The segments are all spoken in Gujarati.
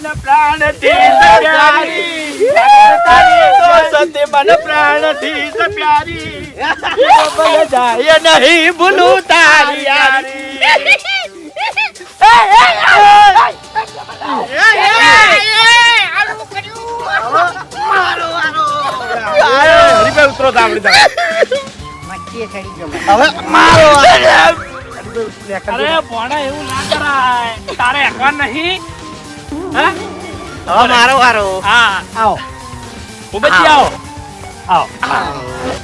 મને પ્રાણથી પ્યારી તારી તો સતે મને પ્રાણથી પ્યારી જાય નહીં ભૂલું તારી હરીભાઈ ઉતરો તો હવે મારો અરે ભોણા એવું ના કરાય. તારે એકવાર નહીં. હા? હવે મારો વારો. હા. આવો. ભૂપતજી આવો. આવો.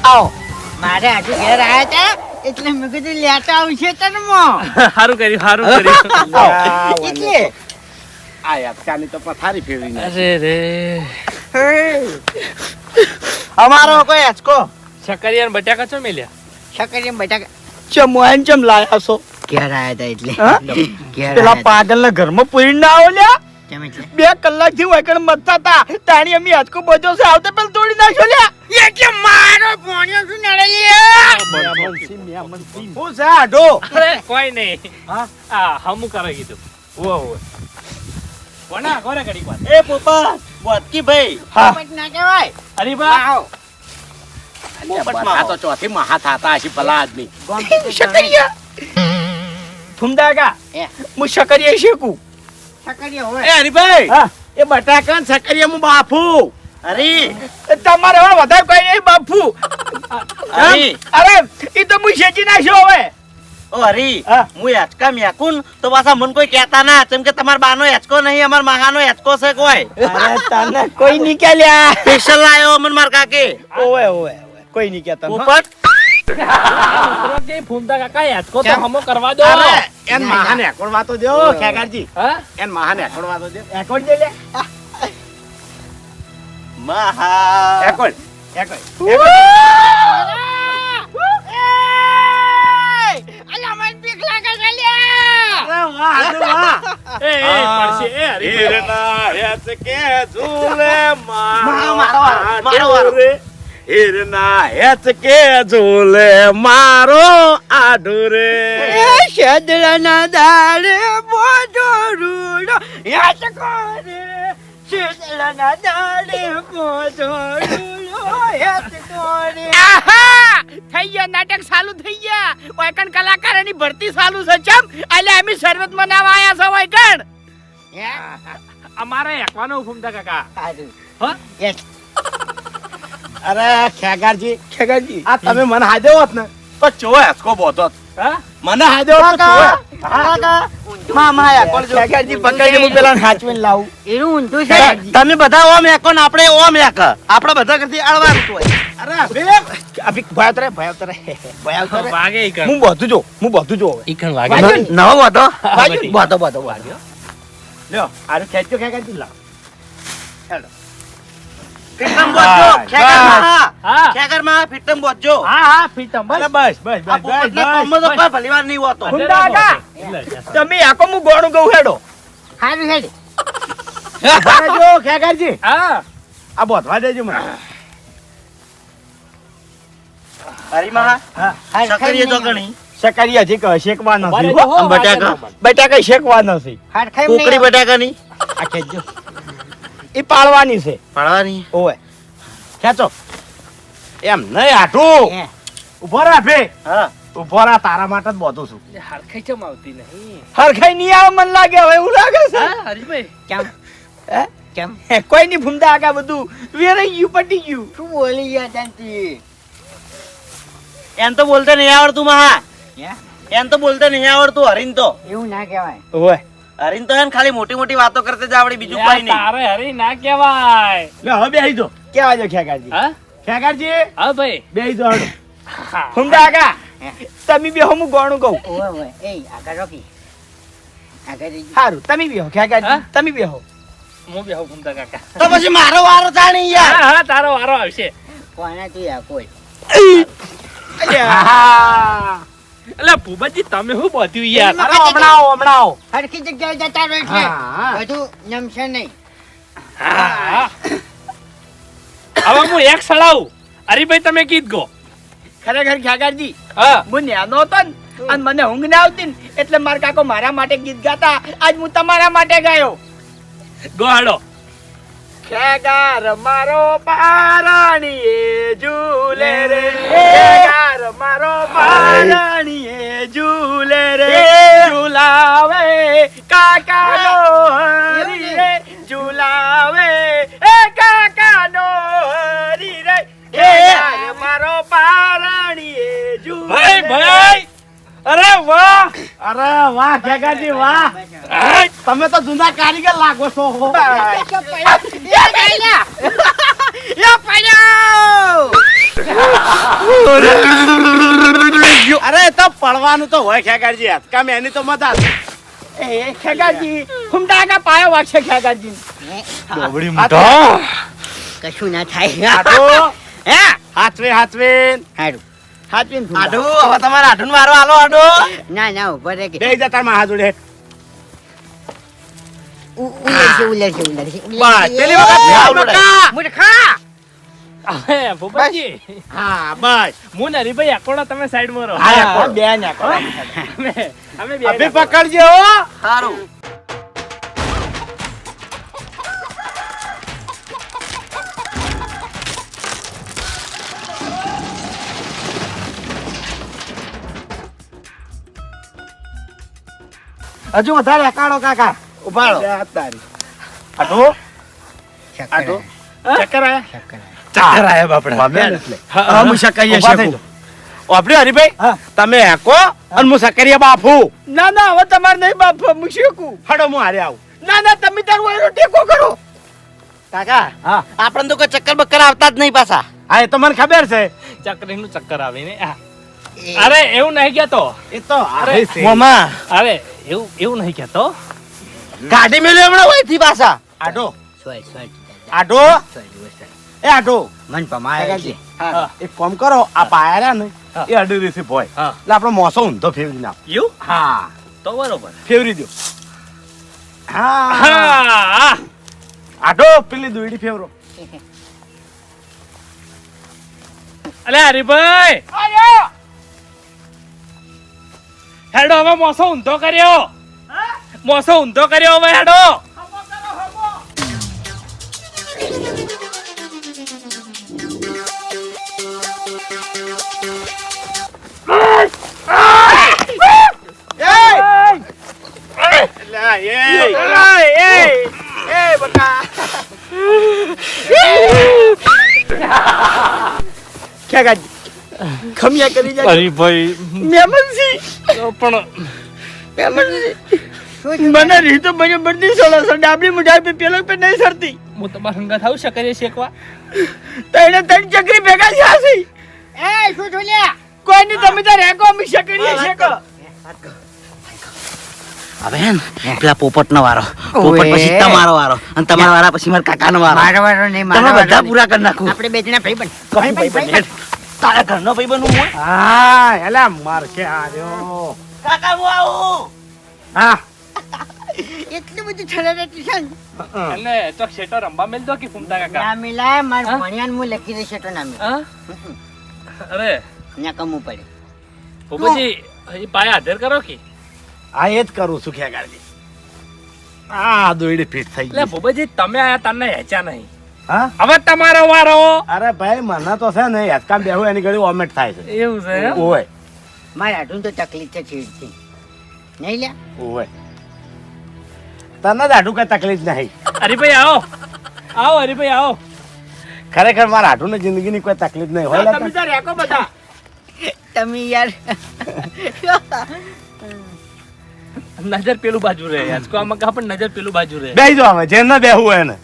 આવો. મારે આજે ઘેર આયા હતા એટલે મેં કીધું લેતા આવશે તને માં. સારું કર્યું સારું કર્યું. એટલે. આ યાદકાની તો પથારી ફેરવી અરે રે. અમારો કોઈ આંચકો છકરિયા બટાકા ચો મેલ્યા? છકરીયા બટાકા. ચમવાન ચમ લાયા છો? ઘેર આવ્યા હતા એટલે. પેલા પાગલ ના ઘરમાં પૂરી ના આવો લ્યા? બે કલાકથી વાયકણ મતતા તા તાણી અમે આજકો બજો છે આવતે પેલ તોડી નાખ્યો લ્યા. એટલે મારો ભોણિયો શું નડે હું છે આડો અરે કોઈ નહીં. હા? હમું કરે કીધું. ઓ ઓ કોના કોને કડી વાર એ પોપા બોતકી ભાઈ. હા. ના કહેવાય. અરે બા. આ તો ચોથી મહા થાતા ભલા આદમી. શકરિયા ફુમદાગા. એ. હું શકરિયા શેકું છકરીયા એ હરીભાઈ એ બટાકા ને શકરિયા હું બાફુ અરે તમારે હવે વધારે કોઈ નહીં બાફુ અરે. અરે એ તો હું શેકી નાખ્યો હવે ઓ હરી હા. હું હેચકા મેકું તો પાછા મને કોઈ કહેતા ના કેમ કે તમાર બાનો હેચકો નહીં અમાર માહાનો હેચકો છે કોઈ અરે તને કોઈ નહીં ક્યાં સ્પેશિયલ લાયો અમન માર કાકે ઓવે. કોઈ નહીં કહેતા હો. ફૂમતા કાકા યાચકો તો હમો કરવા દો. અરે એન મહાન એકોડવા તો દો ખેગારજી. હા? એન મહાન એકોડવા તો દે. એકોડ દે લે. મહા એકોડ એકોડ અરે વાહ અરે વાહ. એ એ પડશે. એ હરી હીરના હેચકે ઝૂલે મારો, મારો, મારો વારો. હેત કે ઝૂલે મારો આઢુરે શેદળાના દાડે મોટો રૂડો યાચકો રે શેદળાના દાડે બોજો રૂડો હેત કોરે. આહા! થઈ ગયા નાટક ચાલુ થઈ ગયા. વાયકણ કલાકારોની ભરતી ચાલુ છે ચમ. એટલે અમે શરબત મનાવા આયા છો વાયકણ અમારે એકવાનો ફૂમતા કાકા. હા? Yes. અરે ખેગારજી. ખેગારજી. આ તમે મને હાજે હોત ને. તો ચો હેસકો બોતો હા? મને હાજે હોત તમે બધા ઓમ એકો ને આપણે ઓમ એક. આપણે બધા કરતી અળવાનું હોય. હું બધું જો હું બધું જો હવે. ઈકણ વાગે. નવો બધો બધી. ને? બધો બધો વાગ્યો લ્યો આરે ખેંચો ખેંચી લાવ. ફિટમ બોજો બસ, ખેકરમાં. હા. ફિટમ બોજો. હા હા ફિટમ બસ. બસ બસ બસ બસ કોમમાં તો બસ. કોઈ ભલીવાર નહીં હોતો. ખુંડા કાકા. તમે આખો હું ગોણું ગઉં હેડો. હારું હેડ. જો ખેગારજી હા. આ બોધવા દેજો મને. હા. સકરીએ તો ગણી. શેકવા નથી. વારે બટાકા. બટાકા. શેકવા નથી. ખાઈ કુકડી આ ખેંચજો. એ પાળવાની છે. પાળવાની? ઓવે. ખેંચો. એમ નહીં આટું ઊભો રા ભે. હા. ઊભો રા તારા માટે જ બોધું છું. હરખાઈ કેમ આવતી નહીં? હરખાઈ નહીં આવે મને લાગે હવે એવું લાગે છે. હા હરીભાઈ કેમ? હે? કેમ? હે, કોઈ નહીં ભૂમતા આગા બધું વેરાઈ ગયું પટી ગયું. શું બોલી ગયા ત્યાંથી? એમ તો બોલતા નહીં આવડતું મહા. એમ તો બોલતા નહીં આવડતું હરીન તો. એવું ના કહેવાય. ઓવે. હરીન તો હે ખાલી મોટી મોટી વાતો કરતે જ આવડે બીજું કઈ નહીં. તારે હરી ના કહેવાય. લે હવે બેહી જો. કેવા જો ખેગારજી? હા? ખેગારજી? હા ભાઈ. બેહી જો હડો હા. આગા. તમે બેહો હું ગોણું કહું. ઓવે એ આગળ રોકી. આગળ સારું તમે બેહો ખેગારજી. હા? તમે બેહો. હું બેહું ફૂમતા કાકા. તો પછી મારો વારો જાણી યાર. હા હા તારો વારો આવશે. કોના તું યા કોઈ અલ્યા. એટલે ભૂપતજી તમે શું બધું યાર? અરે હમણાં હમણાં. હરખી જગ્યાએ જતા રહે છે બધું નમશે નહીં. હવે હું એક સડાવું હરીભાઈ તમે કીધ ગો. ખરેખર ખ્યાગારજી હા. હું ન્યાનો હતો ને અને મને ઊંઘ ના આવતી ને એટલે મારા કાકો મારા માટે ગીત ગાતા. આજ હું તમારા માટે ગાયો. ગોહાડો ખેગાર મારો પારણીએ ઝૂલે રે. ખેગાર મારો પારણીએ ઝૂલે રે. ઝૂલાવે કાકાનો હરી રે. ઝૂલાવે એ કાકાનો હરી રે. ખેગાર મારો પારણીએ ઝૂલે ભાઈ ભાઈ. અરે વાહ. અરે વાહ ખેગાજી વાહ. તમે તો જૂના કારીગર લાગો છો અરે તો પડવાનું તો હોય ખેગાજી હતકામ એની તો મજા એ ખેગાજી હુમડાના પાયો વાગશે ખેગાજી કશું ના થાય. આટો હે? હાથવે હાથવે. હારું હાથવીન આડો હવે તમારે આઢુન વારો આલો આડો ના ના ઊભો રે કે. બે જતા માં હાથ જોડે ઉ- ઉલરશે ઉલરશે ઉલરશે બસ પેલી વખત. મૂર્ખા! અરે ભૂપતજી. હા બસ. હરીભાઈ તમે રહો? હા બે નાખો અમે અમે બે અભી. પકડજો હો. સારું હજુ વધારે કાળો કાકા. ઉભાડો તારી. આટો? આટો? ચક્કર આયા? ચક્કર આયા બાપડા. હા હું શકરીએ શકું. આપણે હરીભાઈ તમે હેકો અને હું શકરીએ બાફુ. ના ના હવે તમારે નહીં બાપુ હું શકું. હડો હું હારે આવું. ના ના તમે તારું એનો ટેકો કરો. કાકા હા. આપણને તો કોઈ ચક્કર બક્કર આવતા જ નહીં પાછા. હા એ તો મને ખબર છે. ચક્કરીનું ચક્કર આવે ને આ. અરે એવું નહીં કેતો એ તો અરે, મોમા. અરે એવું એવું નહીં કેતો ગાડી મેલ્યો હમણાં હોયથી પાછા? આડો. આડો. એ આડો. મન પમાય છે હા. એક કામ કરો આ પાયરા ને. એ અડી રીસી ભોય. હા. એટલે આપણો મોસો ઊંધો ફેરવી નાખ. યુ હા. તો બરોબર. ફેરવી દો હા. હા. પેલી દોયડી ફેવરો અલે હરીભાઈ. હેડો હવે મોસો ઊંધો કર્યો. મોસો ઊંધો કર્યો હવે હેડો. ખમિયા કરી જાય ભાઈ. મેમનસી પણ મને રીતો મને બધી સોળો સર ડાબડી મુઢાઈ પે પેલો પે નહીં સરતી. હું તમાર હંગા થાઉ શકરે શેકવા? તઈને તણ ચકરી ભેગા છાસી એ શું જોલ્યા કોઈ ની તમે તો રેકો મી શકરી શેકો. હવે હે પેલા પોપટ નો વારો પોપટ પછી તમારો વારો અને તમારા વારા પછી મારા કાકા નો વારો. મારો વારો નહીં મારો બધા પૂરા કરી નાખું. આપણે બે જણા ભાઈ બન. ભાઈ બને તારા ઘરનો ભાઈ બનવું હા એલા માર કે આર્યો કાકા હું આવું. હા. એટલું બધું છલરાતી છે ને. એટલે તો શેટો રંબા મેલ દો કે ફૂમતા કાકા? ના મિલાય માર ભણિયાન હું લખી દે શેટો ના મિલાય અરે. ન્યા કમ પડે. ભૂપતજી એ પાયા હાજર કરો કે? આ એ જ કરું છું ખેગાડી આ દોયડી ફીટ થઈ એટલે ભૂપતજી તમે આયા તને હેચા નહીં. હા? હવે તમારો વારો. અરે ભાઈ મને તો છે ને હેચકા બેહું એની ઘડી ઓમેટ થાય છે. એવું છે? ઓય. મારે આટલું તો તકલીફ છે છીડતી નહીં લ્યા? ઓય. તને દાઢું કઈ તકલીફ નહીં. હરીભાઈ આવો. આવો હરીભાઈ આવો. ખરેખર મારા આટલું ને જિંદગીની કોઈ તકલીફ નહીં હોય તમે તાર રેકો બધા. તમે યાર. નજર પેલું બાજુ રહે આજકો આમાં કા પણ નજર પેલું બાજુ રહે. બેહી જો હવે જેને બેહવું હોય એને.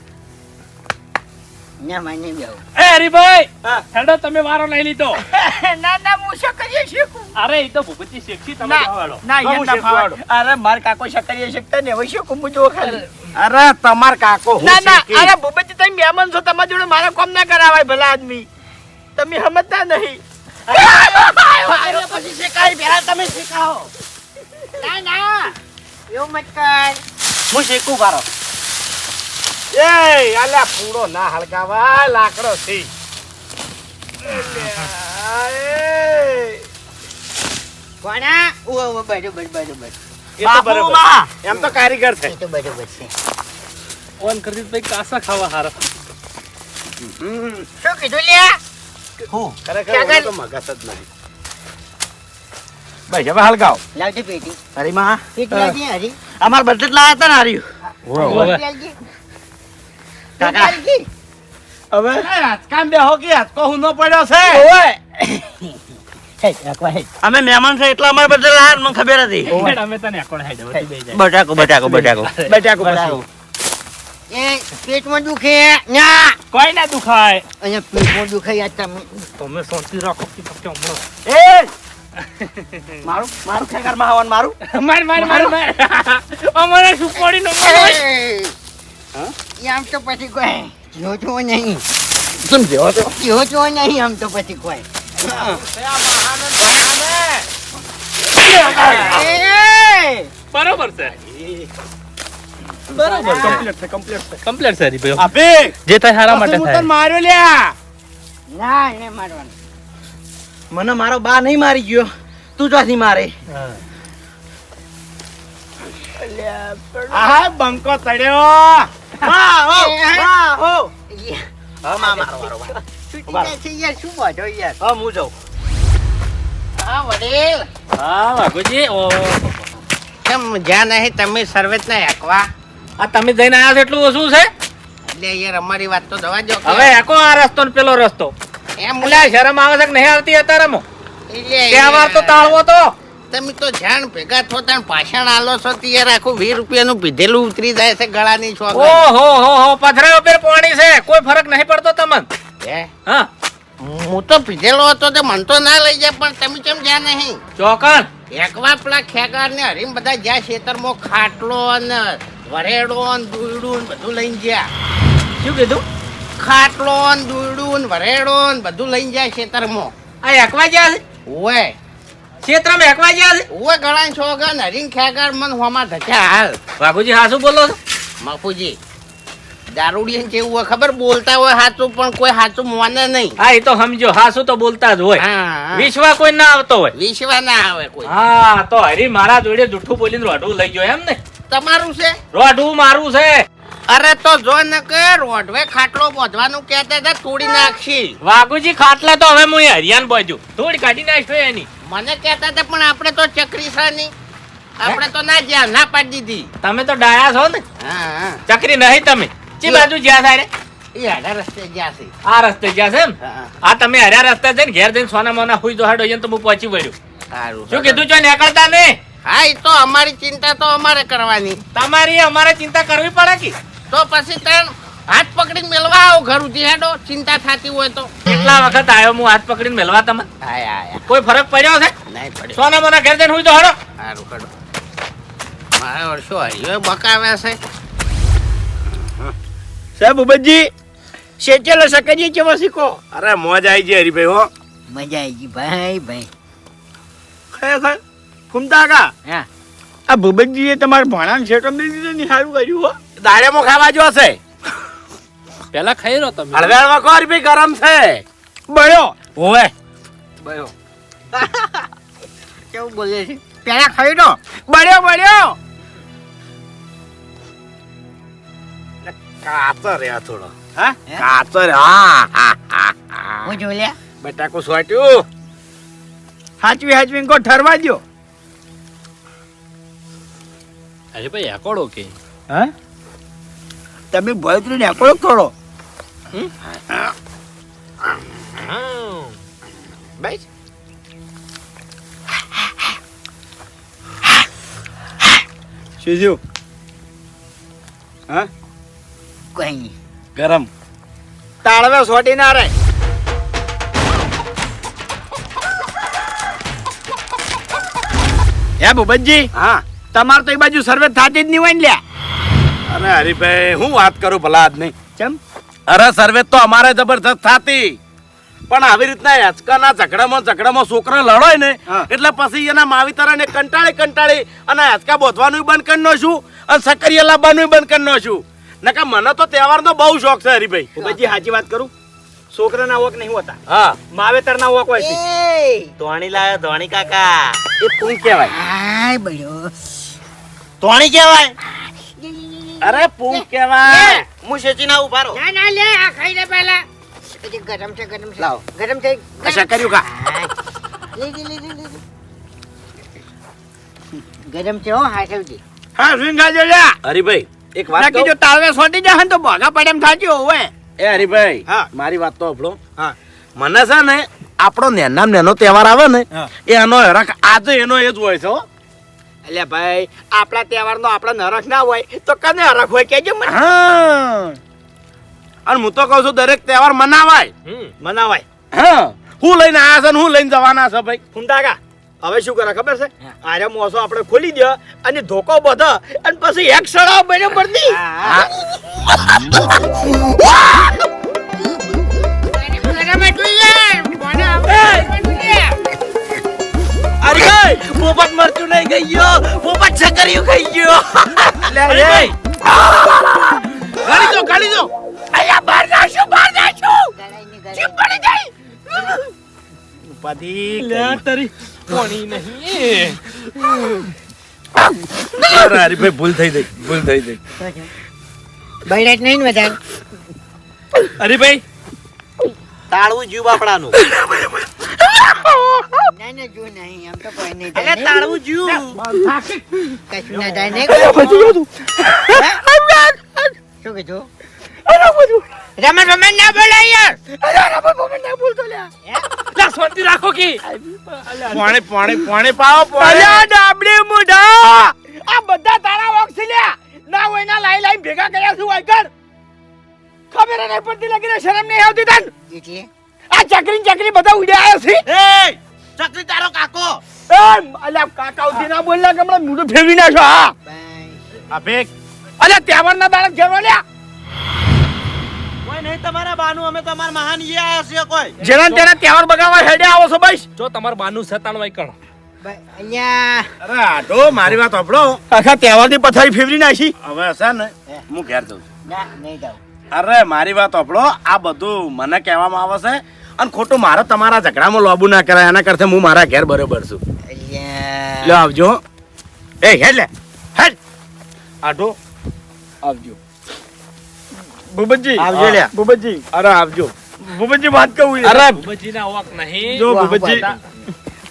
એ હરીભાઈ હેડો તમે વારો લઈ લીધો. ના ના હું શકરીએ શીખું. અરે એ તો ભૂપતજી શેખી તમે ના, એ ના. અરે માર કાકો શકરીએ શકતા ને હવે શીખું હું જો ખાલી. અરે. તમાર કાકો ના ના અરે ભૂપતજી તમે મહેમાન છો તમારા જોડે મારા કામ ના કરાવાય ભલા આદમી. તમે સમજતા નહીં. પછી શેકાય પેલા તમે શેકાઓ ના ના એવું મત કર. હું શીખું પારો એ આલા પૂડો ના હળગાવા લાકડો થી કોના ઓ ઓ બરોબર બરોબર એ એમ તો કારીગર છે તો બરોબર છે ઓન કરી ભાઈ કાસા ખાવા હારા શું કીધું લ્યા ખરેખર ક્યાં ઓલો તો મગજ જ નહીં ભાઈ હવે હલગાવ લાવજે પેટી અરે માં પેટી લાવજે હરી અમાર બજેટ લાયા હતા ને લાવજે. કાકા. હવે? રાજકામ બેહો કે હાથકો હુનો પડ્યો છે. હે, રાખવા હે. અમે મહેમાન છે એટલે અમાર બજેટ લાયા મને ખબર હતી. અમે તને એકોડ હાઈ દઉં બે જાય. બટાકો બટાકો બટાકો. બટાકો બટાકો. એ પેટમાં દુખે. ના કોઈ ના દુખાય. અહીંયા પેટમાં દુખે યાર તમે. તમે શાંતિ રાખો કે હમણાં. એ! મારું મારું ખેગારમાં આવવાનું મારું માર માર માર. માર? અમારે શું પડી નો આમ તો પછી કોઈ જોજો નહીં. સમજ્યો તો જોજો નહીં આમ તો પછી કોઈ. બરોબર છે. બરાબર કમ્પ્લીટ છે કમ્પ્લીટ છે. કમ્પ્લીટ છે હરીભાઈ. આપે જે થાય હારા માટે થાય. માર્યો લ્યા! ના એને મારવાનું. મને મારો બા નહીં મારી ગયો. તું ચોથી મારે. આહા બંકો તળ્યો હા હો એ, હે? માં મારો મારો. છૂટી જાય છે યાર શું વાંધો યાર હા હું જાઉં હા વડીલ હા વાઘુજી ઓ કેમ જ્યાં નહીં તમે સર્વેત ના એકવા આ તમે જઈને આવ્યા છો એટલું શું છે એટલે યાર અમારી વાત તો દવા જો હવે એકો આ રસ્તો ને પેલો રસ્તો એમ મુલા શરમ આવે છે કે નહીં આવતી અત્યારેમાં એટલે વાર તો તાળવો તો તમે તો જાણ ભેગા થો ત્યાં પાછળ આલો છો ત્યારે આખું વીસ રૂપિયાનું પીધેલું ઉતરી જાય છે ગળાની છો ઓ હો હો પથરા ઉપર પાણી છે. કોઈ ફરક નહીં પડતો તમને. હે? હા. હું તો પીધેલો હતો તો મન તો ના લઈ જાય પણ તમે કેમ જ્યાં નહીં? ચોકન એકવા પેલા ખેગાર ને હરીમ બધા જ્યાં ખેતરમાં ખાટલો ને વરેડો ને દુયડું ને બધું લઈને ગયા. શું કીધું? ખાટલો ને દુયડું ને વરેડો ને બધું લઈને જાય ખેતરમાં. આ એકવા ગયા છે? ઓય. ક્ષેત્રમાં એકવા ગયા છે? ઓય છો છોગન હરીમ ખેગર મન હોમાં ધક્યા હાલ. બાપુજી હા શું બોલો છો? બાપુજી દારૂડિયન કેવું હોય ખબર? બોલતા હોય સાચું પણ કોઈ સાચું માને નહીં. હા એ તો સમજો. હાસુ તો બોલતા જ હોય. વિશ્વા કોઈ ના આવતો હોય. વિશ્વા ના આવે કોઈ. હા તો હરી મારા જોડે જુઠ્ઠું બોલીને રોઢું લઈ ગયો એમ ને. તમારું છે? રોઢું મારું છે. અરે તો જો ન કે રોડવે ખાટલો બોધવાનું કહેતા હતા તોડી નાખશી. વાઘુજી ખાટલા તો હવે હું હરિયાન બાજુ થોડી કાઢી નાખ્યો એની. મને કહેતા હતા પણ આપણે તો ચકરી નહીં આપણે તો ના ગયા ના પાડી દીધી. તમે તો ડાયા છો ને? હા ચકરી નહીં તમે. ચી બાજુ જ્યાં થાય રે? એ આડા રસ્તે જ્યાં છે. આ રસ્તે જ્યાં છે એમ. આ તમે હર્યા રસ્તે છે ને ઘેર જઈને સોના મોના હુઈ દો હાડો તો હું પહોંચી વળ્યું. સારું શું કીધું છો નીકળતા ને હા એ તો અમારી ચિંતા તો અમારે કરવાની. તમારી અમારે ચિંતા કરવી પડે કે? તો પછી ત્રણ હાથ પકડીને મેળવા આવો ઘર ઉધી હેડો. ચિંતા થતી હોય તો. કેટલા વખત આવ્યો હું હાથ પકડીને મેલવા તમે આયા આયા કોઈ ફરક પડ્યો છે નહીં પડ્યો. સોના મોના ઘેર જઈને હું તો હડો. સારું કડો મારે વર્ષો હરિયો બકાવે છે. સાહેબ ઉબજી શેચેલો સકજી કેવો શીખો? અરે મોજ આવી ગઈ હરીભાઈ હો. મજા આવી ગઈ ભાઈ ભાઈ. ખરેખર ફૂમતા કા? હા. આ ભૂપતજીએ તમારા ભણાને શેટમ દીધી દીધો ને સારું કર્યું હો. દાડેમાં ખાવા જો છે પેલા ખાઈ રહ્યો તમે. હળવેળમાં કો હરીભાઈ ગરમ છે. બયો ઓવે કેવું બોલે છે? પેલા ખાઈ લો. બળ્યો બળ્યો. કાચો રહ્યા થોડો. હા? કાચો રે હા હા હું જોલ્યા બટાકો સોટ્યું. હાચવી હાચવી કો ઠરવા દો અરે ભાઈ એકોડો કે. હા? તમે ભયત્રી ને એકલો કરો બસ શું થયું હા કઈ નહીં ગરમ તાળવે સોટી ના રે. હે ભૂપતજી હા. તમાર તો એ બાજુ સર્વે થાતી જ નહીં હોય ને લ્યા. અરે હરીભાઈ હું વાત કરું ભલા આદમી. ચમ? અરે સર્વે તો અમારે જબરજસ્ત થતી. પણ આવી રીતના હેચકાના ઝઘડામાં ઝઘડામાં છોકરા લડોય ને એટલે પછી એના માવિતરાને કંટાળી કંટાળી અને હેચકા બોધવાનું બંધ કરી નાખશું અને સકરિયા લાવવાનું બંધ કરી નાખશું. નકા મને તો તહેવારનો બહુ શોખ છે હરીભાઈ. ભૂપતજી સાચી વાત કરું? છોકરાના ઓક નહીં હોતા. હા. માવેતરના ઓક હોય છે. એ! ધોણી લાયો ધોણી કાકા. એ પૂંગ કહેવાય. આય બળ્યો. ધોણી કહેવાય? અરે પૂંખ કહેવાય. હું શેચીના ઊભા રહો ના ના લે આ ખાઈ લે પહેલા ગરમ છે ગરમ છે. લાવ. ગરમ છે આ કર્યું કા? લીધી લીધી લે લે લે ગરમ છે હો હાથવજી. હા રીંગા જો લે. હરીભાઈ એક વાત કહું? જો તાળવે સોટી જાય તો ભોગા પડે એમ થાકી હોવે એ હરીભાઈ હા. મારી વાત તો આપણો હા. મને છે ને આપણો નેના નેનો તહેવાર આવે ને એ એનો હરખ આજે એનો એ જ હોય છે હો. એટલે ભાઈ આપણા તહેવારનો આપણા નરક ના હોય તો કને નરક હોય કેજો મને. હા. અને હું તો કહું છું દરેક તહેવાર મનાવાય. મનાવાય. હા. હું લઈને આયા છે ને હું લઈને જવાના છે ભાઈ. ફૂંટાકા હવે શું કરે ખબર છે? આરે મોસો આપણે ખોલી દે અને ધોકો બધો અને પછી એક સળાવ બને નહીં. અરે પોપટ મરચું નહીં ખાઈ ગયો પોપટ છકરિયું ખાઈ ગયો. હરીભાઈ ગાડી દો ગાડી દો. અહીંયા બહાર નાખશું બહાર નાખશું ચીપ પડી ગઈ. લે તારી કોણી નહીં. અરે ભાઈ ભૂલ થઈ ગઈ ભૂલ થઈ ગઈ. બૈરાટ નહીં ને અરે ભાઈ તાળવું જીવ બાપડાનું ના ના જો નહીં આમ તો કોઈ નહીં એટલે તાળવું જીવ કશું ના થાય નહીં શું કીધું? રમણ રમણ ના બોલાય યાર લા શાંતિ રાખો કે. પાણી પાણી પાણી પાવો પાણી. ડાબડી મુઢા. આ બધા તારા વોક લ્યા. ના હોય ના લાઈ લાઈ ભેગા કર્યા છું વાયકર ખબર નહીં પડતી લાગી શરમ નહીં આવતી તન. એટલે? આ ચકરી ને ચકરી બધા ઉડ્યા આવ્યા છે? એ ચકરી તારો કાકો. એમ અલ્યા કાકા ઉધી ના બોલ્યા કે હમણાં મૂડું ફેરવી નાખો હા. આ ભેગ. અલ્યા તહેવારના દાડા ઘેરવા લ્યા કોઈ નહીં તમારા બાનું અમે તમાર મહાન છીએ કોઈ. જેના ને તેના તહેવાર બગાવવા હેડે આવો છો ભાઈ જો તમાર બાનું સતાણ વાય કણ. અહીંયા. અરે આટો મારી વાત સાંભળો. આખા તહેવારની પથારી ફેરવી નાખી. હવે ને હું. ઘેર જઉં છું. ના નહીં જાવ અરે મારી વાત સાંભળો આ બધું મને કહેવામાં આવે છે અને ખોટું મારો તમારા ઝઘડામાં લોબુ ના કરાય એના કરતા હું મારા ઘેર બરોબર છું. લો આવજો એ હેડ લે હેડ. આવજો. ભૂપતજી. આવજો લે ભૂપતજી. અરે આવજો. ભૂપતજી વાત કહું અરે બજીના ઓક નહીં. જો વાહ, ભૂપતજી.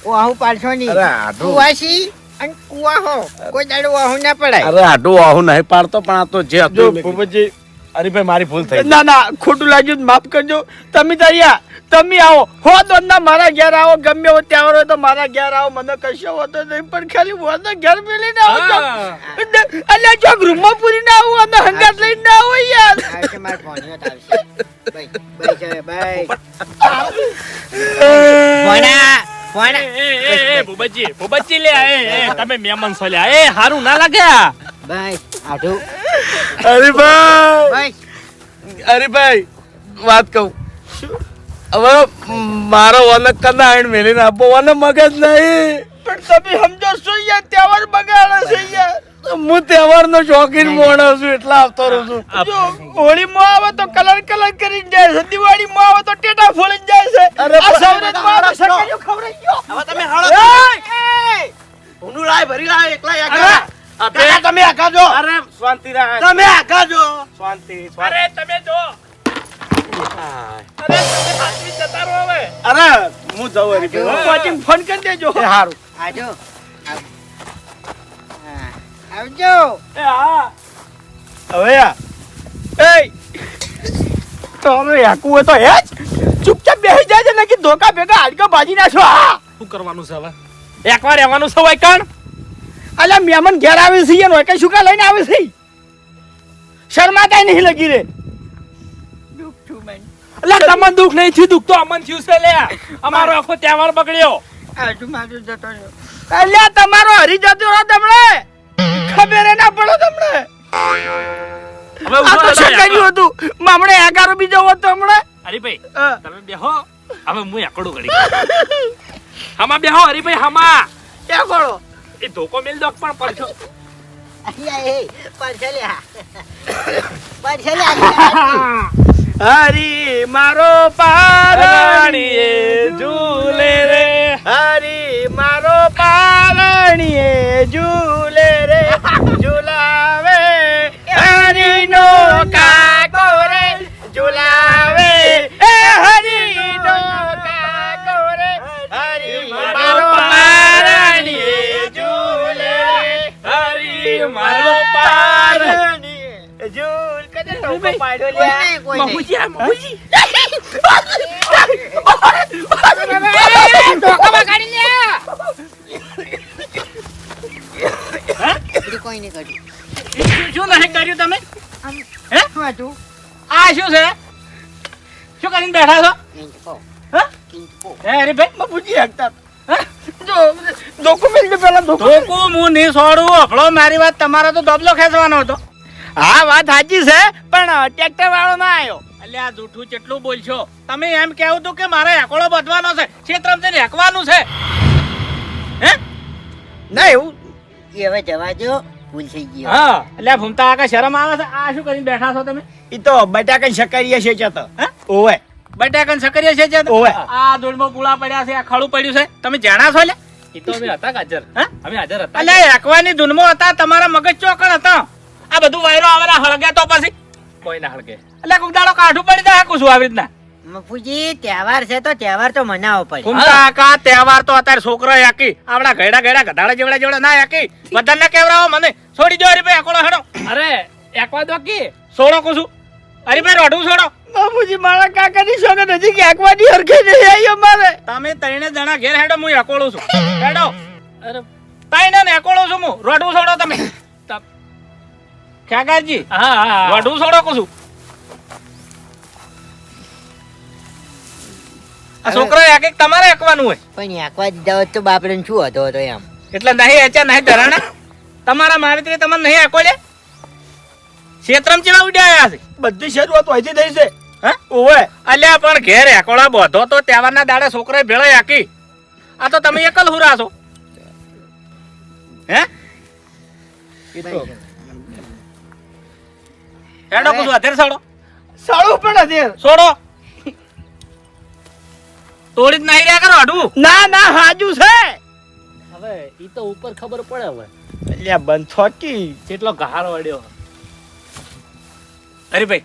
ઓ આહું પાડશો નહીં. અરે આટો કુવાસી અને કુવા હો. કોઈ દાડો આહું ના પડાય. અરે આટો આહું નહીં પાડતો પણ આ તો જે જો હતું ભૂપતજી અરે ભાઈ મારી ભૂલ થઈ ના ના ખોટું લાગ્યું માફ કરજો. તમે તારિયા તમે આવો. હો દોનના મારા ઘેર આવો ગમે હો ત્યાં હોય તો મારા ઘેર આવો. મને કશો હોતો નહીં પણ ખાલી હોતો ઘેર મેલી ના આવો તો- અલ્યા ચોક રૂમમાં પૂરી ના આવું અને હંગાત લઈને ના આવો યાર ભાઈ ભાઈ ભણ્યો ભણા એ ભૂપતજી ભૂપતજી લે એ એ તમે મહેમાન છો લ્યા. એ હારું ના લાગ્યા બાય આઢું. અરે ભાઈ અરે ભાઈ વાત કહું. હવે મારો વનક કના આઈન મેલીને આપો. વન મગજ નહીં. પણ તમે સમજો છો યાર તહેવાર બગાડે છે યાર. હું તહેવારનો શોખીન માણસ છું એટલે આવતો રહું છું. જો હોળીમાં આવે તો કલર કલર કરીને જાય છે દિવાળીમાં આવે તો ટેટા ફોડી જાય છે. અરે સૌરભમાં આવે સકરીઓ ખવડાવી ગયો. હવે તમે હળો ઊંડું લાય ભરી લાય એકલા એકલા અરે! તમે આખા જો. અરે શાંતિ રાખ. તમે આખા જો. શાંતિ અરે તમે જો. અરે તમે હાથવી જતા રહો હવે. અરે હું જવું ફોન કરી દેજો. સારું હારું આજો આવજો. એ હા. હવે આ. એ તારો યાકુ હોય તો હે જ. ચૂપચાપ બેસી જાય છે કે ધોકા ભેગા હાડકા ભાજી નાખો હા. શું કરવાનું છે હવે? એકવાર રહેવાનું છે ભાઈ કણ? અલ્યા મહેમાન ઘેર આવે છે એનો. કઈ શું કા લઈને આવે છે? શરમાતા નહીં લગી રે. અલા તમને દુઃખ નહીં થયું? દુઃખ તો અમન થયું છે લે. અમારો આખો તહેવાર બગડ્યો. આજુ માજુ જતો રહ્યો. અલ્યા તમારો હરી જતો રહ્યો તમને ખબર ના પડો તમને? આ તો શકાયું હતું. મામણે આકારો બીજો હતો હમણાં. હરીભાઈ હા. તમે બેહો. હવે હું એકડું કરી હામાં બેહો હરીભાઈ હામાં એ કોળો એ ધોકો મેલ દો પણ પડશો. હરી મારો પારણીએ ઝૂલે રે. હરી મારો પારણીએ ઝૂલે કોઈ નહીં, કર્યું શું- નહીં કર્યું તમે શું હતું આ શું છે શું કરીને બેઠા છો હા? ઇંચકો હે હરીભાઈ બાપુજી ડોક્યુમેન્ટ પેલા તો ડોક્યુમેન્ટ હું નહીં છોડું હફળો મારી વાત તમારો તો દબલો ખેંચવાનો હતો હા વાત સાચી છે પણ ટ્રેક્ટર વાળો ના આવ્યો એટલે આ જૂઠું કેટલું બોલશો? તમે એમ કહેવું તું કે મારે હેકોળો બધવાનો છે જઈને હેકવાનું છે? હે? ના એવું એ હવે જવા જો ભૂલ થઈ ગયો હા એટલે ભૂમતા આકા શરમ આવે છે? આ શું કરીને બેઠા છો તમે? ઈ તો બટાકન શકરીએ છે ચતો હે? ઓવે. બટાકન શકરીએ છે જે ઓવે. આ દોડમાં પૂળા પડ્યા છે આ ખાડું પડ્યું છે. તમે જાણા છો લે એ તો અમે હતા હાજર? હા? અમે હાજર હતા. એટલે એકવાની ધૂનમાં હતા તમારા મગજ ચોકડ હતા. આ બધું વાયરો આવેલા હળગે તો પછી? કોઈ ના હળગે? એટલે કોક કાઠું કાઢું પડી જાય કુશું આવી રીતના? મફુજી તહેવાર છે તો તહેવાર તો મનાવો પડે. ઘૂમતા કા તહેવાર તો અત્યારે છોકરો યાકી આપડા ઘેડા ઘેડા ગધાડા જેવડા જેવડા ના યાકી બધાને કેવરાવો મને? છોડી દો હરીભાઈ એકડો હેડો. અરે એકવા દો કે. સોડો કુશું હરીભાઈ રોઢું સોડો. બાપુજી મારા કાકાની સોગન હજી ક્યાંકવાની હરખે નહીં આવી અમારે તમે ત્રણે જણા ઘેર હેડો હું અકોળું છું. હેડો. અરે ત્રણે ને એકોળું છું હું. રોઢું સોડો તમે તમ- ખ્યાગારજી હા હા, રોઢું સોડો કુશું આ છોકરો યાકી તમારે એકવાનું હોય. પણ એકવા દીધા હોત તો બાપરે શું હતો હતો એમ? એટલે નહીં એચા નહીં ધરાણા? તમારા મારી તમને નહીં એકોલે ક્ષેત્રમ ચેવા ઉડ્યા છે? બધી શરૂઆત અહીંથી થઈ છે. હા? ઓવે. અલ્યા પણ ઘેર એકોળા બોધો તો તેવાના દાડે છોકરા ભેળો યાકી આ તો તમે એકલ હુરા છો. હે? હેડો કુછ અધેર સાડો સાડો પણ અધેર છોડો તોડી જ નહીં રહ્યા કરો અડવું. ના ના હાજુ છે. હવે ઈ તો ઉપર ખબર પડે હવે. એટલે બંધ થોકી. કેટલો ઘાર વળ્યો અરે ભાઈ.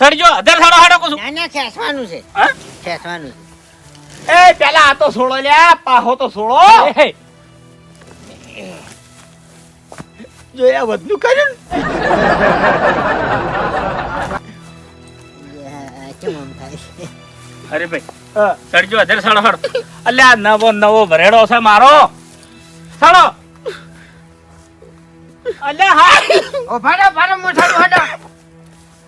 સડજો અધર સાડો હાડો કુછ. ના ના ખેંચવાનું છે. હા? ખેસવાનું છે એ પેલા આ તો છોડો લ્યા પાહો તો છોડો એ, જો કર્યું? અરે ભાઈ સડજો અધર સડો હડો. આ નવો નવો ભરેડો છે મારો. સડો અલ્યા હા. ઓ ભાડો ભાડો મોટો ભાડો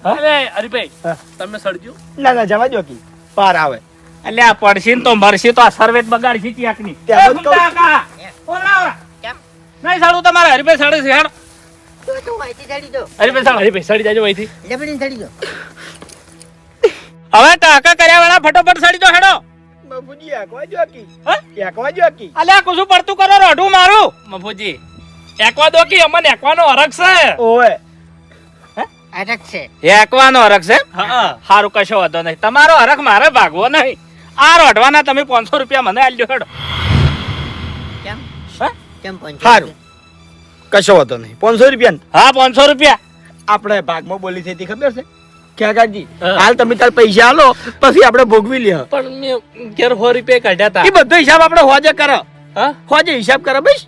અરે અરે ભાઈ તમે સડજો. ના ના જવા દો કી. પાર આવે. અલ્યા પડશી ને તો મરશી તો આ સર્વેત બગાડશી ત્યાંકની ત્યાં ઓલા બધું ભૂમતા કાકા, બોલાવો. કેમ? નહીં સાડું તમારે હરીભાઈ સાડે છે હેડ તો તું અહીંથી ચડી દો. હરીભાઈ સડી જાજો અહીંથી દો. હવે ટાકા કર્યા વાળા ફટોફટ સડી જો હેડો. બાપુજી આકવા જો કી હા? જો કી અલ્યા કુછું પડતું કરો રોઢું મારું. મફુજી એકવા દો કે અમને એકવાનો હરખ છે. છે. એકવાનો હરખ છે? હા સારું કશો વાંધો નહીં. તમારો હરખ મારે ભાગવો નહીં. આ રોઢવાના તમે પાંચસો રૂપિયા મને આલ્યો હેડો? કેમ સારું કશો વાતો નહીં. પાંચસો રૂપિયા હા પાંચસો રૂપિયા. આપણે ભાગમાં બોલી થઈ હતી ખબર છે? હા. હાલ તમે તાર પૈસા આલો પછી આપણે ભોગવી લ્યો. પણ મેં ઘેર સો રૂપિયા કાઢ્યા એ બધો હિસાબ આપણે હોજે કરો. હા? હોજે હિસાબ કરો બસ.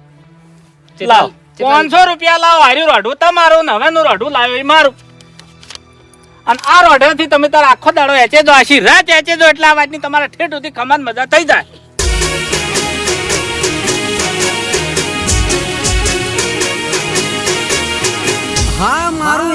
લાવ. પાંચસો રૂપિયા લાવો. હાર્યું રોઢું તમારું ને હવેનું રોઢું લાવ્યો એ મારું. અને આ રોઢેથી તમે તાર આખો દાડો એચે દો આશી. રાત એચે દો એટલે આ વાતની તમારા ઠેઠ સુધી કમાન મજા થઈ જાય.